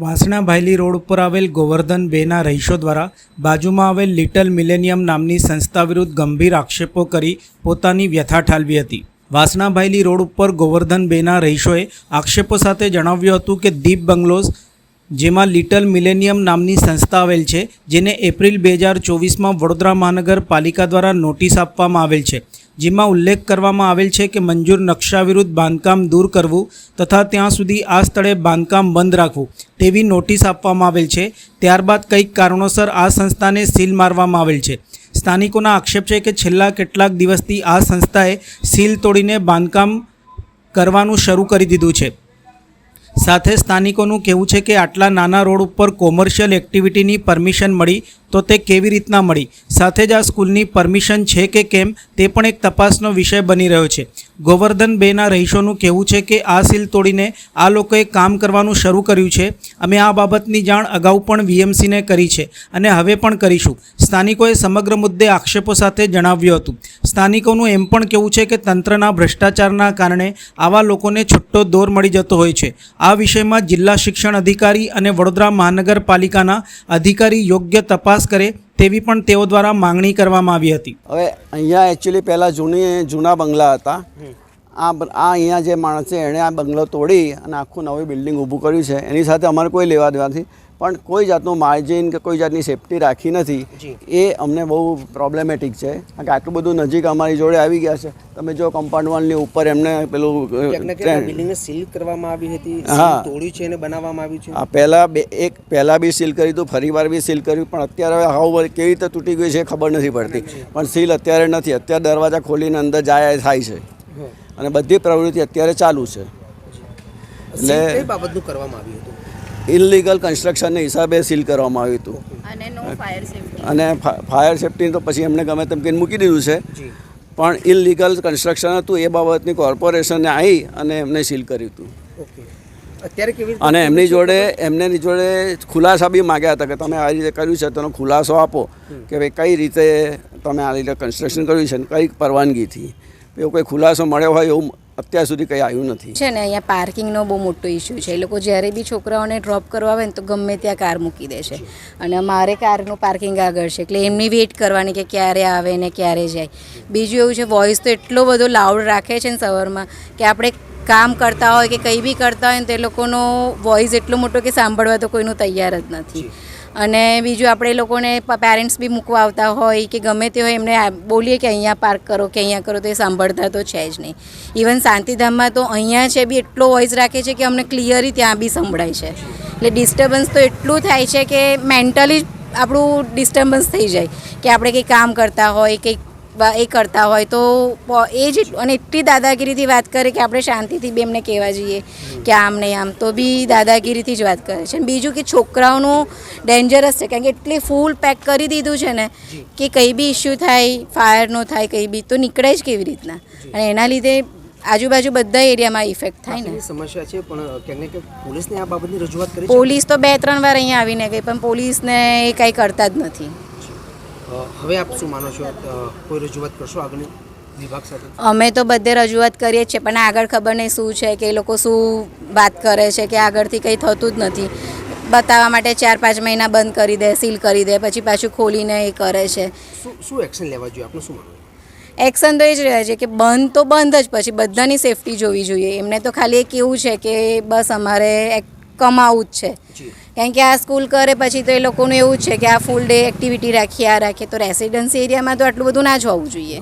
વાસણા ભાયલી road ઉપર આવેલ ગોવર્ધન બેના રહીશો દ્વારા બાજુમાં આવેલ લિટલ મિલેનિયમ નામની સંસ્થા વિરુદ્ધ ગંભીર આક્ષેપો કરી પોતાની વ્યથા ઠાલવી હતી. વાસણા ભાયલી રોડ ઉપર ગોવર્ધન બેના રહીશોએ આક્ષેપો સાથે જણાવ્યું હતું કે દીપ બંગલોઝ જેમાં લિટલ મિલેનિયમ નામની સંસ્થા આવેલ છે, જેને એપ્રિલ બે હજાર ચોવીસમાં વડોદરા મહાનગરપાલિકા દ્વારા નોટિસ આપવામાં આવેલ છે. જેમાં ઉલ્લેખ કરવામાં આવેલ છે કે મંજૂર નકશા વિરુદ્ધ બાંધકામ દૂર કરવું તથા ત્યાં સુધી આ સ્થળે બાંધકામ બંધ રાખવું તેવી નોટિસ આપવામાં આવેલ છે. ત્યારબાદ કંઈક કારણોસર આ સંસ્થાને સીલ મારવામાં આવેલ છે. સ્થાનિકોના આક્ષેપ છે કે છેલ્લા કેટલાક દિવસથી આ સંસ્થાએ સીલ તોડીને બાંધકામ કરવાનું શરૂ કરી દીધું છે. સાથે સ્થાનિકોનું કહેવું છે કે આટલા નાના રોડ ઉપર કોમર્શિયલ એક્ટિવિટીની પરમિશન મળી તો તે કેવી રીતના મળી? સાથે જ આ સ્કૂલની પરમિશન છે કે કેમ? તે પણ એક તપાસનો વિષય બની રહ્યો છે. ગોવર્ધન બેના રહીશોનું કહેવું છે કે આ સીલ તોડીને આ લોકોએ કામ કરવાનું શરૂ કર્યું છે. અમે આ બાબતની જાણ અગાઉ પણ વીએમસીને કરી છે અને હવે પણ કરીશું. સ્થાનિકોએ સમગ્ર મુદ્દે આક્ષેપો સાથે જણાવ્યું હતું. સ્થાનિકોનું એમ પણ કહેવું છે કે તંત્રના ભ્રષ્ટાચારના કારણે આવા લોકોને છુટ્ટો દોર મળી જતો હોય છે. આ વિષયમાં જિલ્લા શિક્ષણ અધિકારી અને વડોદરા મહાનગરપાલિકાના અધિકારી યોગ્ય તપાસ કરે તેવી પણ તેઓ દ્વારા માંગણી કરવામાં આવી હતી. હવે અહીંયા એકચ્યુઅલી પહેલાં જૂની, જૂના બંગલા હતા. આ આ અહીંયા જે માણસ છે એણે આ બંગલો તોડી અને આખું નવી બિલ્ડિંગ ઊભું કર્યું છે, એની સાથે અમારે કોઈ લેવા દેવા નથી. પણ કોઈ જાતનું માર્જિન કે કોઈ જાતની સેફટી રાખી નથી એ અમને બહુ પ્રોબ્લેમેટિક છે. કારણ કે આટલું બધું નજીક અમારી જોડે આવી ગયા છે. તમે જો કમ્પાઉન્ડ વોલની ઉપર એમને પેલું બિલ્ડિંગને સીલ કરવામાં આવી હતી હા. તોડ્યું છે અને બનાવવામાં આવ્યું છે? આ પહેલાં બે એક પહેલાં બી સીલ કર્યું હતું ફરી વાર બી સીલ કર્યું પણ અત્યારે હવે કેવી રીતે તૂટી ગઈ છે એ ખબર નથી પડતી. પણ સીલ અત્યારે નથી. અત્યારે દરવાજા ખોલીને અંદર જાય થાય છે. અને બધી પ્રવૃત્તિ અત્યારે ચાલુ છે. એટલે બાબતનું કરવામાં આવ્યું હતું? ઇલીગલ કન્સ્ટ્રક્શનને હિસાબે સીલ કરવામાં આવ્યું હતું. અને ફાયર સેફટી અને ફા- ફાયર સેફ્ટી તો પછી એમને ગમે તેમ કહીને મૂકી દીધું છે. પણ ઇલીગલ કન્સ્ટ્રક્શન હતું એ બાબતની કોર્પોરેશને આવી અને એમને સીલ કર્યું હતું. ઓકે. અત્યારે કેવી અને એમની જોડે એમની જોડે ખુલાસા બી માગ્યા હતા કે તમે આ રીતે કર્યું છે તેનો ખુલાસો આપો કે ભાઈ કઈ રીતે તમે આ રીતે કન્સ્ટ્રક્શન કર્યું છે અને કઈ પરવાનગીથી. એવો કોઈ ખુલાસો મળ્યો હોય એવું અત્યાર સુધી કંઈ આવ્યું નથી. છે ને અહીંયા પાર્કિંગનો બહુ મોટો ઇસ્યુ છે. એ લોકો જ્યારે બી છોકરાઓને ડ્રોપ કરવા આવે ને તો ગમે ત્યાં કાર મૂકી દે છે. અને અમારે કારનું પાર્કિંગ આગળ છે એટલે એમની વેઇટ કરવાની કે ક્યારે આવે ને ક્યારે જાય. બીજું એવું છે વોઇસ તો એટલો બધો લાઉડ રાખે છે ને સવારમાં કે આપણે કામ કરતા હોય કે કંઈ બી કરતા હોય ને તે લોકોનો વોઇસ એટલો મોટો કે સાંભળવા તો કોઈનું તૈયાર જ નથી. અને બીજું આપણે લોકોને પેરેન્ટ્સ બી મૂકવા આવતા હોય કે ગમે તે હોય, એમને બોલીએ કે અહીંયા પાર્ક કરો કે અહીંયા કરો, તો એ સાંભળતા તો છે જ નહીં. ઇવન શાંતિધામમાં તો અહીંયા છે બી એટલો વોઇસ રાખે છે કે અમને ક્લિયરી ત્યાં બી સંભળાય છે. એટલે ડિસ્ટર્બન્સ તો એટલું થાય છે કે મેન્ટલી આપણું ડિસ્ટર્બન્સ થઈ જાય કે આપણે કંઈ કામ કરતા હોય, કંઈક એ કરતા હોય તો એ જ અને એટલી દાદાગીરીથી વાત કરે કે આપણે શાંતિથી બી એમને કહેવા જઈએ કે આમ નહીં આમ તો બી દાદાગીરીથી જ વાત કરે છે. અને બીજું કે છોકરાઓનું ડેન્જરસ છે કારણ કે એટલી ફૂલ પેક કરી દીધું છે ને કે કંઈ બી ઇસ્યુ થાય ફાયરનો થાય કંઈ બી તો નીકળે જ કેવી રીતના? અને એના લીધે આજુબાજુ બધા એરિયામાં ઇફેક્ટ થાય ને. સમસ્યા છે પણ ક્યાંક ને પોલીસને આ બાબતની રજૂઆત કરી પોલીસ તો બે ત્રણ વાર અહીંયા આવીને ગઈ પણ પોલીસને એ કાંઈ કરતા જ નથી. હવે આપ શું માનો છો? કોઈ રજૂઆત કરશો આગળની વિભાગ સાથે? અમે તો બધે રજૂઆત કરીએ છીએ પણ આગળ ખબર નહીં શું છે કે એ લોકો શું વાત કરે છે કે આગળથી કંઈ થતું જ નથી. બતાવવા માટે ચાર પાંચ મહિના બંધ કરી દે સીલ કરી દે પછી પાછું ખોલીને એ કરે છે. શું શું એક્શન લેવા જોઈએ? આપનું શું માનવું? એક્શન તો એ જ રહે છે કે બંધ તો બંધ જ પછી બધાની સેફટી જોવી જોઈએ. એમને તો ખાલી એક એવું છે કે બસ અમારે કમાવું જ છે. કારણ કે આ સ્કૂલ કરે પછી તો એ લોકોનું એવું છે કે આ ફૂલ ડે એક્ટિવિટી રાખીએ આ રાખીએ. તો રેસિડન્સી એરિયામાં તો આટલું બધું ના જ હોવું જોઈએ.